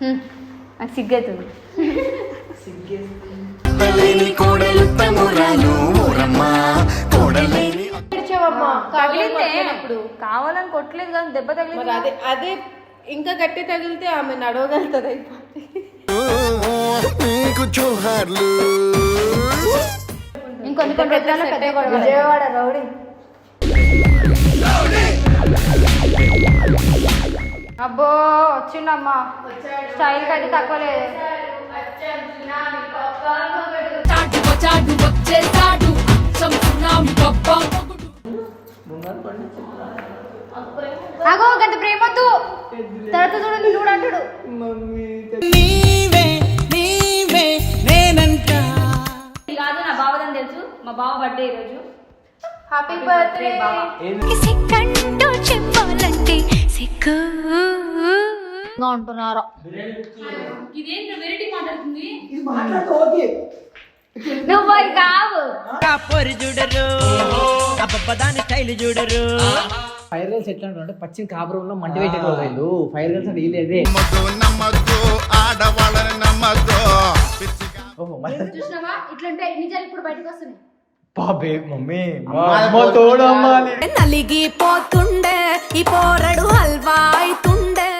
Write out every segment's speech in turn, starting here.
హ్మ్. నాకు సిగ్గవుతుంది కావాలని కొట్టలేదు కదా దెబ్బ మరి తగిలింది అదే అదే ఇంకా గట్టి తగిలితే ఆమె నడవగలుగుతుంది ఇంకొన్ని కొన్ని విజయవాడ రౌడీ. అబ్బో వచ్చిండమ్మా. స్టైల్ కట్టి తక్కువ లేదు. అగో గంత తర్వాత చూడండి ఇది కాదు నా బావదని తెలుసు. మా బావ బర్త్డే ఈరోజు హ్యాపీ బర్త్డే చెప్పాలంటే సిగ్గు ఉంటున్నారా? ఇదేంటి వెరైటీ మాట్లాడుతుంది? నువ్వు అది కావు. పొరి చూడరు. అబ్బదాని స్టైల్ చూడరు. ఫైర్ గర్ల్స్ ఎట్లా అంటే పచ్చిన కాపురంలో మంట వీళ్ళు ఫైర్ గర్ల్స్ అంటే పిచ్చిగా ఓహో మరి చూసినావా? ఇట్లుంటే నిజాలు ఇప్పుడు బయటకు వస్తున్నాయి. బాబే మమ్మీ నలిగిపోతుండే ఈ పోరడు హల్వా అవుతుండే.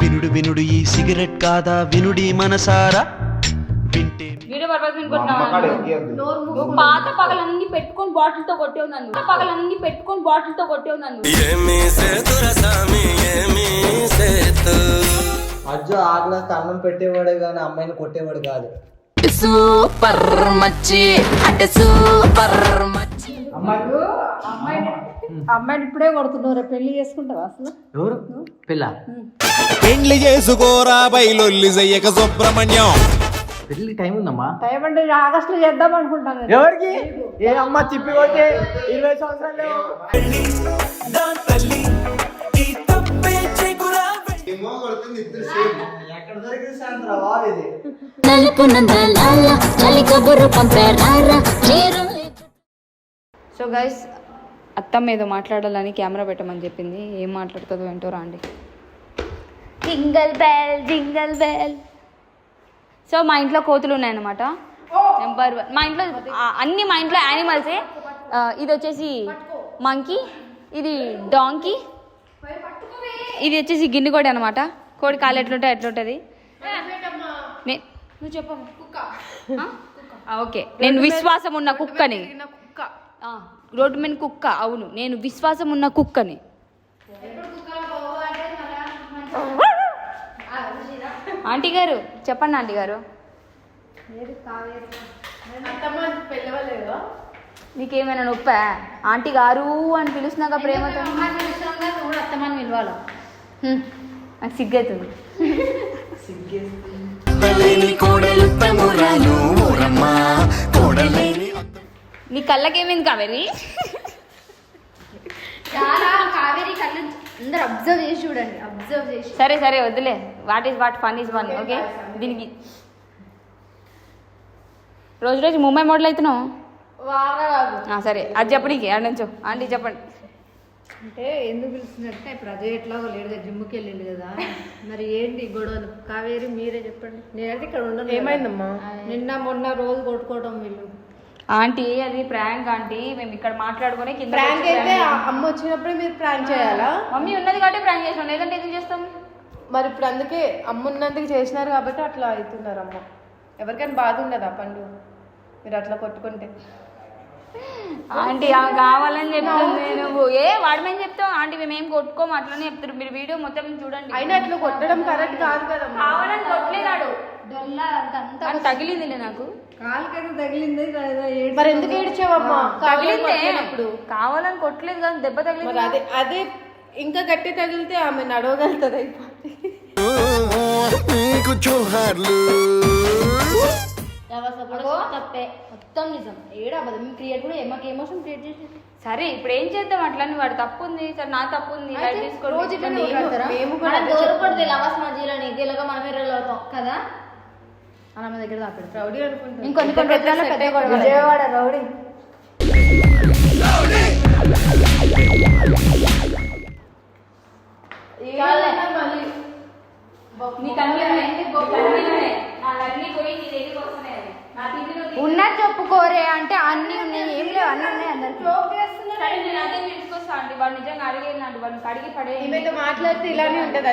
వినుడు వినుడు ఈ సిగరెట్ కాదా? వినుడి మనసారా? వింటే వీడియో పర్పస్ నువ్వు పాత పగలన్నీ పెట్టుకొని బాటిల్తో కొట్టేవు నన్ను. పాత పగలన్నీ పెట్టుకొని బాటిల్తో కొట్టేవు నన్ను. అజ్జు ఆకలిస్తే అన్నం పెట్టేవాడే కానీ అమ్మాయిని కొట్టేవాడు కాదు. సూపర్ మచ్చి అంటే సూపర్ మచ్చి. అమ్మాయిని ఇప్పుడే కొడుతున్నావు రేపు పెళ్ళి చేసుకుంటావా అసలు? ఎవరు? పిల్ల పెండ్లి చేసుకోరా బయలొల్లి చెయ్యక సుబ్రహ్మణ్యం. పెళ్ళి టైం ఉందమ్మా. టైం అంటే ఆగస్ట్లో చేద్దాం అనుకుంటాను. ఎవరికి? ఏ అమ్మ తిప్పి కొట్టే ఇరవై సంవత్సరాలు నందలాల చలి కబురు పంపారా చీరు సో గైస్ అత్తమ్మ ఏదో మాట్లాడాలని కెమెరా పెట్టమని చెప్పింది. ఏం మాట్లాడుతుందో ఏంటో రాండి. Jingle bell jingle bell so మా ఇంట్లో కోతులు ఉన్నాయన్నమాట. నెంబర్ వన్ మా ఇంట్లో అన్ని మా ఇంట్లో యానిమల్సే ఇది వచ్చేసి మంకీ ఇది డాంకీ ఇది వచ్చేసి గిన్నె కోడి అనమాట కోడి కాలు ఎట్లుంటే ఎట్లుంటుంది నువ్వు చెప్పు. ఓకే. నేను విశ్వాసం ఉన్న కుక్కని. కుక్క. రోడ్డు మీద కుక్క అవును. నేను విశ్వాసం ఉన్న కుక్కని. ఆంటీ గారు చెప్పండి ఆంటీ గారు. నీకేమైనా నొప్పా? ఆంటీ గారు అని పిలుస్తున్నాక ప్రేమతో? కూడా అత్తమాని పిలవాలా? హ్మ్, నాకు సిగ్గవుతుంది నీ కళ్ళకేమైంది కావేరి? చాలా కావేరి కళ్ళు అందరు అబ్జర్వ్ చేసి చూడండి అబ్జర్వ్ చేసి. సరే సరే వద్దులే. What is what fun is one okay దీనికి రోజు రోజు ముంబై మోడల్ అవుతున్నావు? సరే. అది చెప్పడానికి ఆడించు ఆంటీ చెప్పండి. అంటే ఎందుకు పిలుస్తున్నట్టే ఇప్పుడు అదే ఎట్లాగో లేడు కదా జిమ్కి వెళ్ళిండు కదా. మరి ఏంటి గొడవలు కావేరి మీరే చెప్పండి. నేనైతే ఇక్కడ ఉండను. ఏమైందమ్మా? నిన్న మొన్న రోజు కొట్టుకోవడం వీళ్ళు. ఆంటీ అది ప్రాంక్ ఆంటీ. మేము ఇక్కడ మాట్లాడుకుని కింద ప్రాంక్ అయితే అమ్మ వచ్చినప్పుడే మీరు ప్రాంక్ చేయాలా? మమ్మీ ఉన్నది కాబట్టి ప్రాంక్ చేసాం లేదంటే ఎందుకు చేస్తాం? మరి ఇప్పుడు అందుకే అమ్మ ఉన్నందుకు చేసినారు కాబట్టి అట్లా అవుతున్నారు అమ్మ ఎవరికైనా బాధ ఉండదా పండు? మీరు అట్లా కొట్టుకుంటే. ఆంటీ ఆమె కావాలని చెప్తుంది నువ్వు ఏ వాడమని చెప్తావు? ఆంటీ మేము ఏం కొట్టుకోము అట్లనే చెప్తారు. మీరు వీడియో మొత్తం చూడండి. అయినా అట్లా కొట్టడం కరెక్ట్ కాదు కదమ్మా. కావాలని కొట్టలేదాడు తగిలిందిలే నాకు. కాలుకైతే తగిలింది లేదా ఏడ్చి- మరి ఎందుకు ఏడ్చావమ్మా? తగిలిందే. ఇప్పుడు కావాలని కొట్టలేదు కానీ దెబ్బ మరి తగిలింది అదే అదే ఇంకా గట్టి తగిలితే ఆమె నడవగలుగుతుంది అయిపోతే నీకు జోహార్లు. తప్పే. మొత్తం నిజం. ఏడా అబద్ధం? మేము క్రియేట్ కూడా మాకు ఎమోషన్ క్రియేట్ చేసి సరే ఇప్పుడు ఏం చేద్దాం? అట్లా నువ్వు వాడు తప్పు ఉంది సరే నా తప్పు ఉంది రోజు ఇట్లనే నేను- కొట్లాడతారా? మేము అవుతాం. కదా? అన్న దగ్గర రౌడీ ఇంకొన్ని విజయవాడ రౌడీ. నీ నా లగ్ని పోయి నీ దగ్గరికి వస్తున్నాయి ఉన్నది చెప్పుకోరే అంటే అన్ని ఉన్నాయి. ఏం లేవు అన్ని ఉన్నాయి అందరికి. అండి. వాడు నిజంగా మాట్లాడితే ఇలానే ఉంటుంది.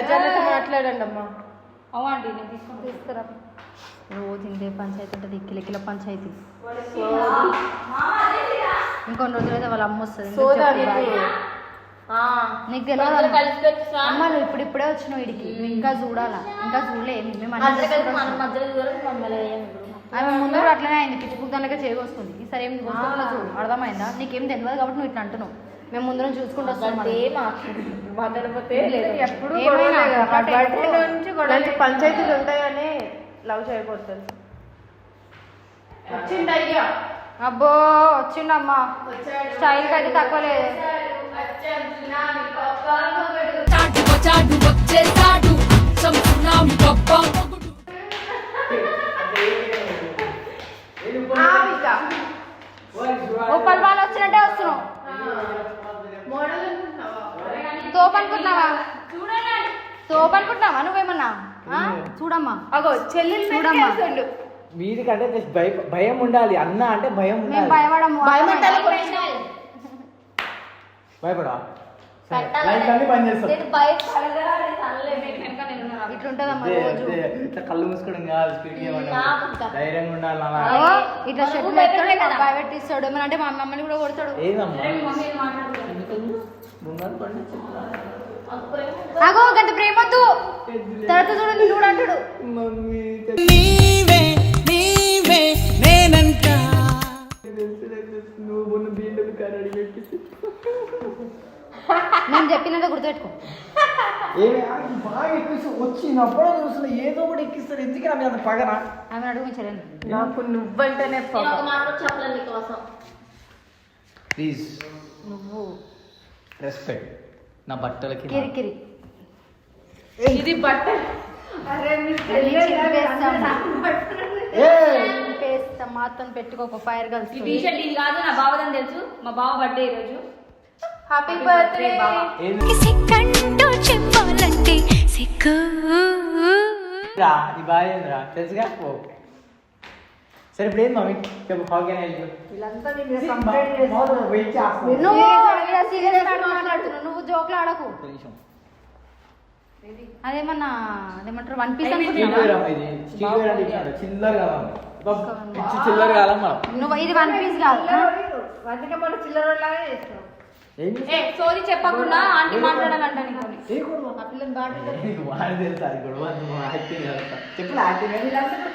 మాట్లాడండి అమ్మా. నేను తీసుకురా. రోజు ఇందే పంచాయతీ ఉంటుంది. కిలకిల పంచాయతీ. ఇంకొన్ని రోజులైతే వాళ్ళ అమ్మ వస్తుంది. నీకు. తెలియదు అమ్మాలు ఇప్పుడు ఇప్పుడే వచ్చినావు ఇడికి. ఇంకా చూడాలా? ఇంకా చూడలేదు మేము ఆమె ముందు కూడా అట్లనే అయింది. పిచ్చి పుగ్దానికే చేయకొస్తుంది ఈసారి ఏం చూడు అర్థమైందా? నీకేం తెలియదు కాబట్టి నువ్వు ఇట్లా అంటున్నావు. మేము ముందు నుంచి చూసుకుంటూ వస్తాం పంచాయతీలు ఉంటాయని లవ్ చేయకూడదు. అబ్బో వచ్చిండమ్మా స్టైల్ అయితే తక్కువ లేదు. చాటు చాటు ఓ పల్వాలు వచ్చినట్టే వస్తున్నావు? తోపనుకుంటున్నావా? తోపనుకుంటున్నావా? నువ్వేమన్నా? చూడమ్మా. అగో చెల్లెలు చూడమ్మా. వీరికంటే భయ భయం ఉండాలి. అన్న అంటే భయం ఉండాలి. భయపడము. భయపడాలి భయపడా? సరే లైట్ అన్ని బంద్ చేస్తాం. ఇట్లుంటదమ్మా రోజు. ఇట్లా కళ్ళు మూసుకోవడం కాదు స్పీడ్ ధైర్యంగా ఉండాలి అలా ఓ, ఇట్లా షెట్లు ఎత్తాడు భయపెట్టిస్తాడు ఏమన్నా అంటే మా మమ్మల్ని కూడా కొడతాడు. అగో గంత ప్రేమొద్దు తర్వాత చూడండి చూడు అంటాడు. నీవే నీవే నేనంట. నువ్వు మొన్న BMW కార్ అడిగి పెట్టేసి. నేను చెప్పినదే గుర్తుపెట్టుకో. ఏమి బాగా ఎక్కిస్తాడు వచ్చినప్పుడు చూస్తున్నా ఏదో కూడా ఎక్కిస్తాడు ఎందుకు నా మీద పగనా? ఆమె అడుగు మీ చెల్లెని. నాకు నువ్వంటేనే పొగ. ప్లీజ్. నువ్వు. రెస్పెక్ట్. నా బట్టలకి నా- కిరికిరి ఇది బట్ట పేస్తా మాత్రం పెట్టుకోక ఫైర్ గర్ల్స్ ఇది కాదు నా బావదని తెలుసు. మా బావ బర్త్డే ఈరోజు. హ్యాపీ బర్త్డే సిక్కంటూ చెప్పాలంటే సిగ్గు. రా నీ బాగా ఏందిరా తెలుసుగా? పో. సరే ఇప్పుడు ఏంది మమ్మీ? చెప్పు హౌ కెన్ హెల్ప్ నువ్వు సీరియస్ మాట్లాడుతున్నావు. నువ్వు జోకులు ఆడకు. అదేమన్నా అదేమంటారు వన్ పీస్ చిల్లర నువ్వు ఇది వన్ పీస్ కాదు చిల్లర ఏ సోది చెప్పకుండా ఆంటీ మాట్లాడాలంట తెలుసు. అది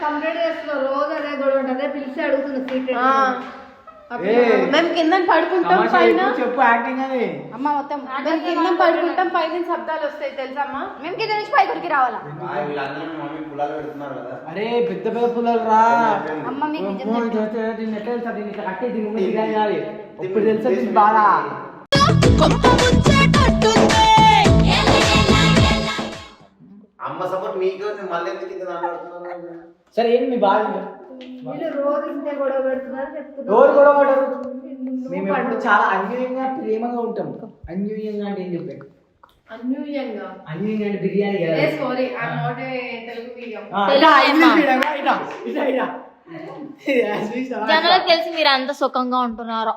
కంప్లైంట్ చేస్తున్నారు రోజు అదే గొడవ ఉంటుంది. అదే పిలిచి అడుగుతున్నా సీక్రెట్ మేము కింద పడుకుంటాం పైన. చెప్పు, యాక్టింగ్ అని అమ్మ మొత్తం. మేము కింద పడుకుంటాం పైన శబ్దాలు వస్తాయి తెలుసమ్మా మేము కింద నుంచి పై కొరికి రావాలా అరే పెద్ద పెద్ద పుల్లలు రా. అమ్మ మీకు. చేస్తే దీన్ని ఎట్లా తెలుసా? దీన్ని కట్టే ఇప్పుడు తెలుసా? బాగా అమ్మ సపోర్ట్ మీకు మళ్ళీ సరే ఏంటి మీ వీళ్ళు రోజు ఇంతే గొడవ పడరు. మేము ఎప్పుడు చాలా అన్యూయంగా ప్రేమగా ఉంటాం. అన్యూయంగా అంటే ఏం చెప్పాడు అన్యూయంగా అన్యూయంగా అంటే బిర్యానీ కదా? సారీ నోట్ తెలుగు మీడియం జనాలకు తెలిసి మీరు అంత సుఖంగా ఉంటున్నారో.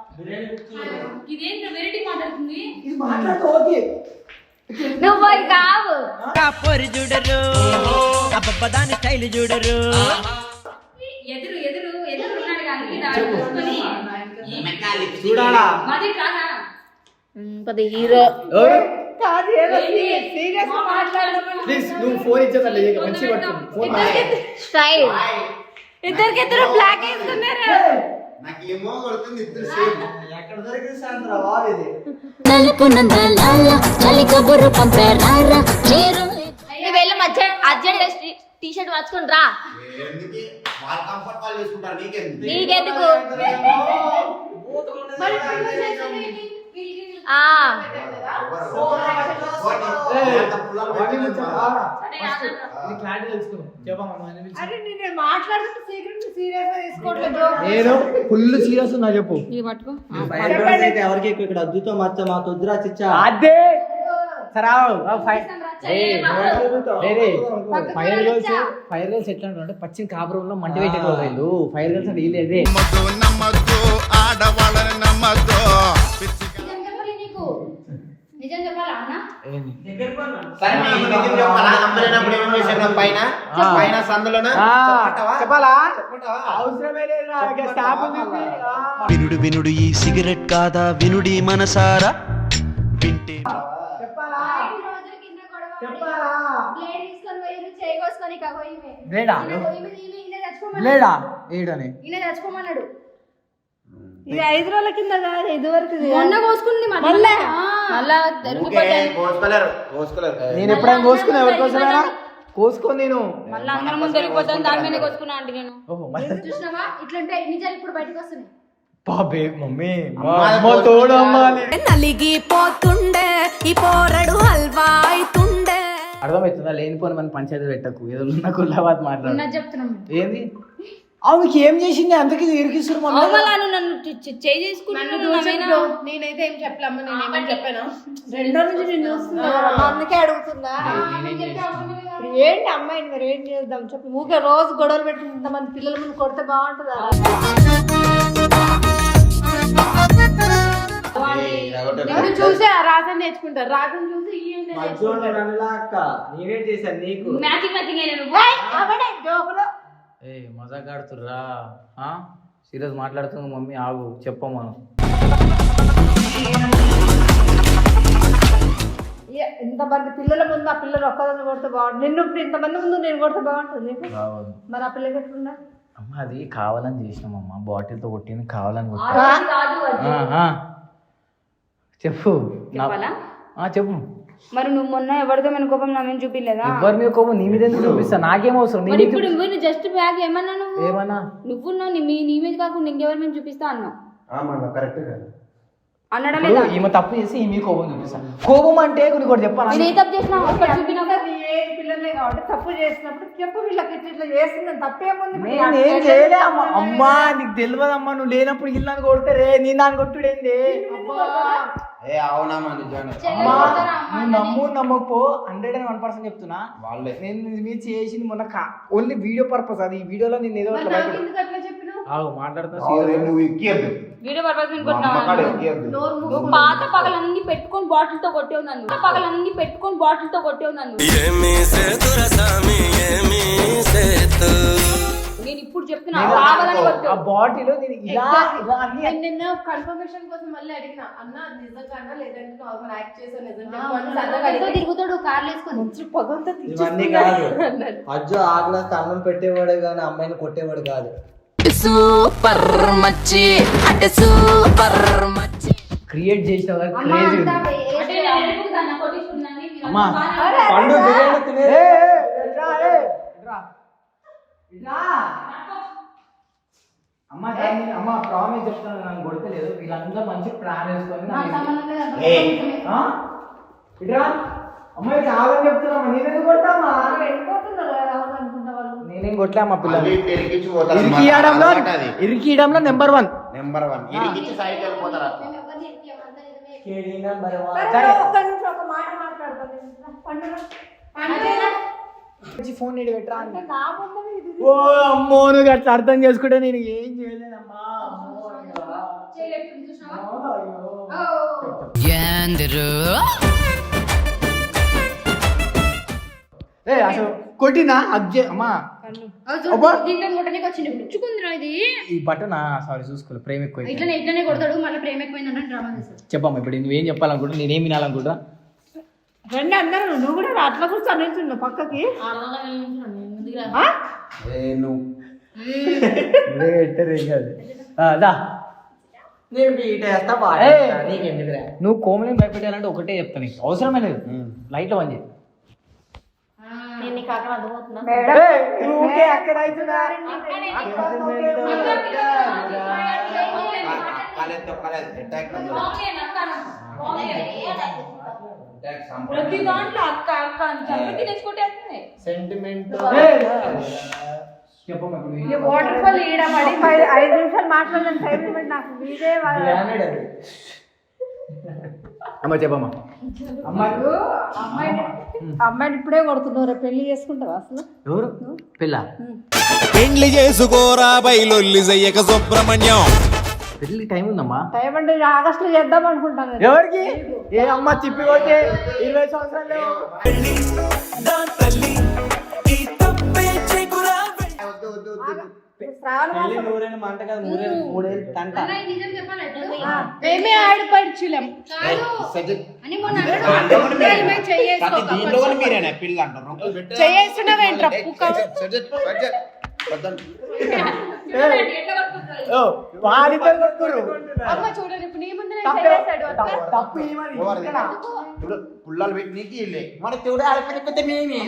నువ్వు కావు. పొరి చూడరు అబ్బబ్బ దాని స్టైల్ చూడరు ఎదురు ఎదురు ఎదురు ఉన్నాడు కానీ హీరో. స్టైల్. ఇద్దరికి ఇద్దరు బ్లాక్ వేసుకున్నారు నాకు ఏమో కొడుతుంది ఇద్దరు సేమ్ ఎక్కడ దొరికింది సాయంత్రం బాబు ఇది చలి కబురు పంపారా చీరు వెళ్ళి మధ్య అర్జెంట్ టీ షర్ట్ మార్చుకుని రా ఎందుకు వాళ్ళ కంఫర్ట్ వాళ్ళు చూసుకుంటారు నీకెందుకు నీకెందుకు ఆ క్లారిటీ తెలుసుకున్నాం చెప్పమ్మా అరే నేను మాట్లాడుతుంటే సీక్రెట్ సీరియస్గా తీసుకోవట్లేదు నేను ఫుల్ సీరియస్ ఉన్నా చెప్పు ఎవరికి ఇక్కడ అద్దుతో మచ్చ మా తొద్దురా చిచ్చా అదే సరావు fire fire girls fire girls ఎట్లా అంటే పచ్చిన కాపురంలో మంట పెట్టే వాళ్ళు ఫైర్ గర్ల్స్ అంటే వీళ్ళు అదే నమ్మద్దు నమ్మద్దు ఆడవాళ్ళని నమ్మద్దు పైన? చెప్పాలా. వినుడు వినుడు ఈ సిగరెట్ కాదా? వినుడి మనసారా? వింటే లేడా లేడా ఏడని ఈయన తెచ్చుకోమన్నాడు ఇది ఐదు రోజుల కింద కాదు ఇది వరకు మొన్న కోసుకుంది మళ్ళీ? మళ్ళా ఊరికే కోసుకోలేరు కోసుకోలేరు. నేను ఎప్పుడైనా కోసుకున్నా కోసుకొని నేను. మళ్ళీ అందరం ముందు వెళ్ళిపోతాను దాని మీద కొట్టుకున్నా అంటే నేను. చూసినావా? ఇట్లుంటే నిజాలు ఇప్పుడు బయటకు వస్తున్నాయి. బాబే మమ్మీ అమ్మ తోడు అమ్మాలి. నలిగిపోతుండే ఈ పోరడు హల్వా అయితుండే. అర్థమవుతుందా? లేనిపోని మన పంచాయతీ పెట్టకు. ఏదో ఉన్న కుల్లాబాద్ మాట్లాడు. ఏంది? ఆమెకి ఏం చేసింది? అంతకి ఇరికిస్తారు మళ్ళీ అవమలా నువ్వు నన్ను చి- చి- చేయి నన్ను చేసుకుంటున్నావు చూసి బ్రో, నేనైతే ఏం చెప్పలేమ్మా నేను ఏమని చెప్పాను? రెండు నుంచి నేను చూస్తున్నా. కదా, అందుకే అడుగుతున్నా. ఇప్పుడు ఏంటి అమ్మాయిని మరి? ఏం చేద్దాం? చెప్పు. ఊకే రోజు గొడవలు పెట్టి ఇంతమంది పిల్లల ముందు కొడితే బాగుంటుందా? నిన్ను చూసి ఆ రాజని నేర్చుకుంటారు? రాజని చూసి నేనేం చేశాను నీకు? మ్యాచింగ్ మ్యాచింగ్ అయినా ఏ మజాక్ ఆడుతుర్రా? సీరియస్ మాట్లాడుతుంది మమ్మీ ఆగు చెప్పమను ఏ, ఇంతమంది పిల్లల ముందు ఆ పిల్లలు ఒక్కదాన్ని కొడితే బాగుంటుంది నిన్ను ఇప్పుడు ఇంతమంది ముందు నేను కొడితే బాగుంటుంది నీకు? కావద్దు. మరి ఆ పిల్లకి ఎట్లున్నా అమ్మ అది కావాలని చేసినామమ్మ బాటిల్తో కొట్టింది కావాలని. చెప్పు. నా- చెప్పాలా? ఆ, చెప్పు. మరి నువ్వు మొన్న ఎవరితో మన కోపం నా మీద చూపిలేదా? ఎవరి మీద కోపం నీ మీద ఎందుకు చూపిస్తా? నాకేం అవసరం? నీ మరి ఇప్పుడు నువ్వు జస్ట్ బ్యాగ్ ఏమన్నా నువ్వు? ఏమన్నా? నువ్వు నువ్వు నీ నీ మీద కాకుండా ఇంకెవరి మీద చూపిస్తా అన్నావు? కరెక్ట్ కదా అన్నాడా ఇప్పుడు లేదా? ఈమె తప్పు చేసి ఈమె కోపం చూపిస్తా. కోపం అంటే కొన్ని కూడా చెప్పాలి. నేను ఏ తప్పు చేసినా ఒక్కటి చూపినా అది ఏ పిల్లలే కాబట్టి తప్పు చేసినప్పుడు చెప్పు వీళ్ళకి ఇట్లా ఇట్లా చేస్తున్నాను తప్పేముంది నేను ఏం చేయలే అమ్మా. అమ్మా నీకు తెలియదు అమ్మా నువ్వు లేనప్పుడు ఇల్లు కొడితే రే నీ దాన్ని కొట్టుడేంది? ఏ అవునమ్మా నిజంగా నువ్వు నమ్ము నమ్మకపో హండ్రెడ్ అండ్ వన్ పర్సెంట్ చెప్తున్నా. వాళ్ళే. నేను మీరు చేసింది మొన్న ఓన్లీ వీడియో పర్పస్ అది. ఈ వీడియోలో నేను ఏదో మాట్లాడుతున్నా అవును, serious. నువ్వు ఎక్కియద్దు. వీడియో పర్పస్ నువ్వు. పాత పగలన్నీ పెట్టుకొని బాటిల్తో కొట్టేవు నన్ను. పాత పగలన్నీ పెట్టుకొని బాటిల్తో కొట్టేవు నన్ను. నేను ఇప్పుడు చెప్తున్నా నేను కావాలని ఆ బాటిల్ నేను ఇలా ఇలా అన్ని నేను నిన్న కన్ఫర్మేషన్ కోసం మళ్ళీ అడిగిన అన్న నిజంగా లేదంటే నార్మల్ యాక్ట్ చేసాను నిజం చెప్పు అని సరదాగా ఎంతో అడిగిన. తిరుగుతాడు కార్లు వేసుకొని. పొగంతా ఇవన్నీ కాదు. అజ్జు ఆగ్లాస్ అన్నం పెట్టేవాడు కానీ అమ్మాయిని కొట్టేవాడు కాదు. సూపర్ మచ్చి అంటే సూపర్ మచ్చి. క్రియేట్ చేసిన అమ్మ క్రేజీ అమ్మా. పండు బిర్యానీ తినే అమ్మ దాన్ని అమ్మ ప్రామిస్ చెప్తాను నన్ను కొడతలేదు. వీళ్ళందరూ మంచి ప్లాన్ వేసుకొని? ఇట్రా అమ్మాయి కావాలని చెప్తున్నా నేను ఎందుకు కొడతామా నేనేం కొట్టలే అమ్మ పిల్లలు. ఇరికియడంలో ఇరికియడంలో number one. Number one. ఇరికించి side వెళ్ళిపోతారు. KD number one. సరే ఒక్క నిమిషం ఒక మాట మాట్లాడతాను. పండుగ. ఫోన్ నీడు పెట్టరా ఓ అమ్మో నువ్వు అట్లా అర్థం చేసుకుంటే నేను ఏం చేయలేనమ్మా. ఏ అసలు కొట్టినా? అబ్జే అమ్మా. ఈ బటన్ సారీ చూసుకోలే ప్రేమ ఎక్కువ చెప్పమ్మా ఇప్పుడు నువ్వేం చెప్పాలనుకుంటా నేనేం వినాలనుకుంటా రండి అందరూ నువ్వు కూడా అట్లా కూర్చొని నిల్చున్నావు పక్కకి? ఏ నువ్వు నువ్వే పెట్టారు ఏం కాదు ఆ, దా నేను బీట్ వేస్తా బాగా ఏయ్. నీకెందుకురా నువ్వు కోమలిని భయపెట్టాలంటే ఒకటే చెప్తాను నీకు అవసరమే లేదు లైట్లో పని చేయి నేను నీకు అక్కడ అర్థమవుతున్నా ఏయ్, ఊరికే అక్కడ ప్రతి దాంట్లో అక్క అక్క అని చెప్పి తెచ్చుకుంటే సెంటిమెంట్ వాటర్ ఫాల్ ఈడ పడి ఐదు నిమిషాలు మాట్లాడిన టైం ఇవ్వండి నాకు మీదే వాళ్ళ- అమ్మ చెప్పమ్మా. అమ్మాయి అమ్మాయిని ఇప్పుడే కొడుతున్నావు రేపు పెళ్ళి చేసుకుంటావా అసలు? ఎవరు? పిల్ల పెండ్లి చేసుకోరా బయలొల్లి జయ్యక సుబ్రహ్మణ్యం. పెళ్ళి టైం ఉందమ్మా? టైం అంటే ఆగస్ట్లో చేద్దాం అనుకుంటాను. ఎవరికి? ఏ అమ్మ తిప్పి కొట్టే ఇరవై సంవత్సరాలు మేమే. ఆడిపడిచులేం మీరేనా పిల్ల అంటారు చేస్తున్నావేంట్రా నీ ముందు తప్పు. తప్పు ఏమని? పుల్లలు పెట్టి నీకు ఇల్లే. మన మేమే.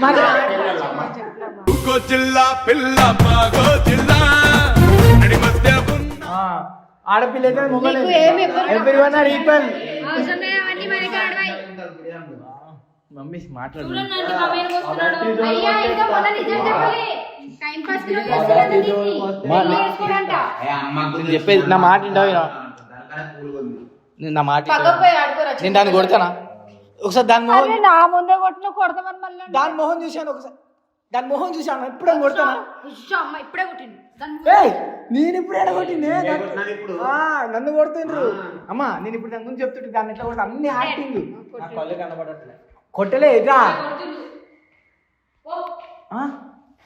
ఆడపిల్ల అయితే everyone are equal mummy మాట్లాడు. చెప్పేది నా మాట నా మాట? నేను దాన్ని కొడతానా? ఒకసారి దాని మొహం నా ముందే కొట్టిన కొడతామని మళ్ళీ దాని మొహం చూశాను ఒకసారి. దాని మొహం చూశాను ఎప్పుడో కొడతానా? అమ్మ ఇప్పుడే కొట్టింది? నేను ఇప్పుడు ఎడగొట్టిందే ఇప్పుడు. నన్ను కొడుతుండ్రు. అమ్మా నేను ఇప్పుడు దాని గురించి చెప్తుంటే దాన్ని ఎట్లా కొడతా? అన్ని యాక్టింగ్. కళ్ళు కనబడట్లే. కొట్టలే ఆ?